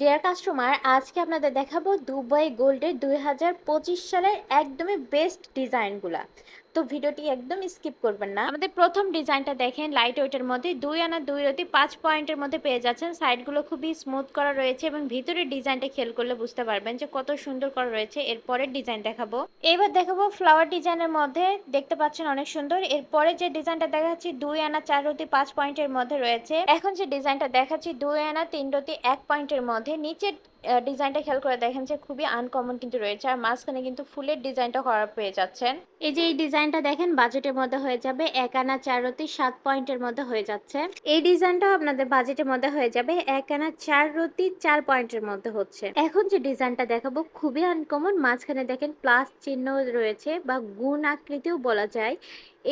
Deer customer আজকে আপনাদের দেখাবো দুবাই গোল্ডের দুই হাজার পঁচিশ সালের একদমই বেস্ট ডিজাইনগুলা তো ভিডিওটি একদম স্কিপ করবেন না। আমাদের প্রথম ডিজাইনটা দেখেন লাইট ওয়েটের মধ্যে দুই আনা দুই রতি পাঁচ পয়েন্টের মধ্যে পেয়ে যাচ্ছেন। সাইডগুলো খুবই স্মুথ করা রয়েছে এবং ভিতরের ডিজাইনটা খেল করলে বুঝতে পারবেন যে কত সুন্দর করা রয়েছে। এরপরের ডিজাইন দেখাবো। এবার দেখাবো ফ্লাওয়ার ডিজাইনের মধ্যে, দেখতে পাচ্ছেন অনেক সুন্দর। এরপরে যে ডিজাইনটা দেখাচ্ছি, দুই আনা চার রতি পাঁচ পয়েন্টের মধ্যে রয়েছে। এখন যে ডিজাইনটা দেখাচ্ছি, দুই আনা তিন রতি এক পয়েন্টের মধ্যে मुझे नीचे ডিজাইনটা খেয়াল করে দেখেন যে খুবই আনকমন কিন্তু রয়েছে। আর মাঝখানে কিন্তু ফুলের ডিজাইনটা করা পেয়ে যাচ্ছেন। এই যে এই ডিজাইনটা দেখেন, বাজেটের মধ্যে হয়ে যাবে এক আনা চার রতি সাত পয়েন্টের মধ্যে হয়ে যাচ্ছে। এই ডিজাইনটাও আপনাদের বাজেটের মধ্যে হয়ে যাবে এক আনা চার রতি চার পয়েন্টের মধ্যে হচ্ছে। এখন যে ডিজাইনটা দেখাবো, খুবই আনকমন মাঝখানে দেখেন প্লাস চিহ্ন রয়েছে বা গুণ আকৃতিও বলা যায়।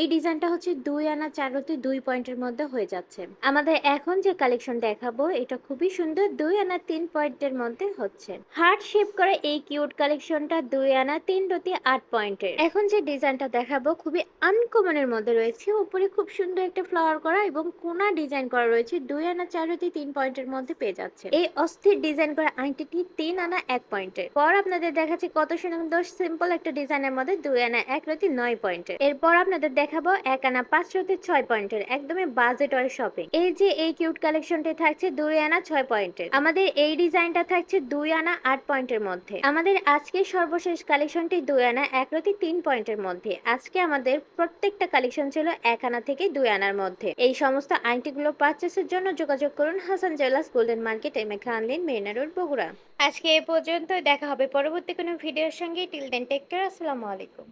এই ডিজাইনটা হচ্ছে দুই আনা চার রতি দুই পয়েন্টের মধ্যে হয়ে যাচ্ছে। আমাদের এখন যে কালেকশন দেখাবো, এটা খুবই সুন্দর, দুই আনা তিন পয়েন্টের মধ্যে হচ্ছে। হার্ট শেপ করা এই কিউট কালেকশনটা দুই আনা, তিন রতি, আট পয়েন্টের। এখন যে ডিজাইনটা দেখাবো খুবই আনকমনের মধ্যে রয়েছে। উপরে খুব সুন্দর একটা ফ্লাওয়ার করা এবং কোনা ডিজাইন করা রয়েছে। দুই আনা, চার রতি, তিন পয়েন্টের মধ্যে পেয়ে যাচ্ছে এই অস্থির ডিজাইন করা আংটিটি তিন আনা, এক পয়েন্টের। পর আপনাদের দেখাচ্ছি কত সুন্দর সিম্পল একটা ডিজাইনের মধ্যে দুই আনা, এক রতি, নয় পয়েন্টের। এরপর আপনাদের দেখাবো এক আনা, পাঁচ রতি, ছয় পয়েন্টের। একদমই বাজেট ওয়ার শপিং। এই যে এই কিউট কালেকশনটি থাকছে দুই আনা, ছয় পয়েন্টের। আমাদের এই ডিজাইনটা থাকছে দুই আনা আট পয়েন্টের মধ্যে। আমাদের আজকে সর্বশেষ কালেকশনটি দুই আনা এক রতি তিন পয়েন্টের মধ্যে। আজকে আমাদের প্রত্যেকটা কালেকশন ছিল এক আনা থেকে দুই আনার মধ্যে। এই সমস্ত আইনটিগুলো পারচেসের জন্য যোগাযোগ করুন Hasan jewellers golden market, M A খানলিন Marina road, Bogura. আজকে এ পর্যন্ত দেখা হবে পরবর্তী কোনো ভিডিওর সঙ্গে। টিল দেন টেক কেয়ার আসসালামু আলাইকুম।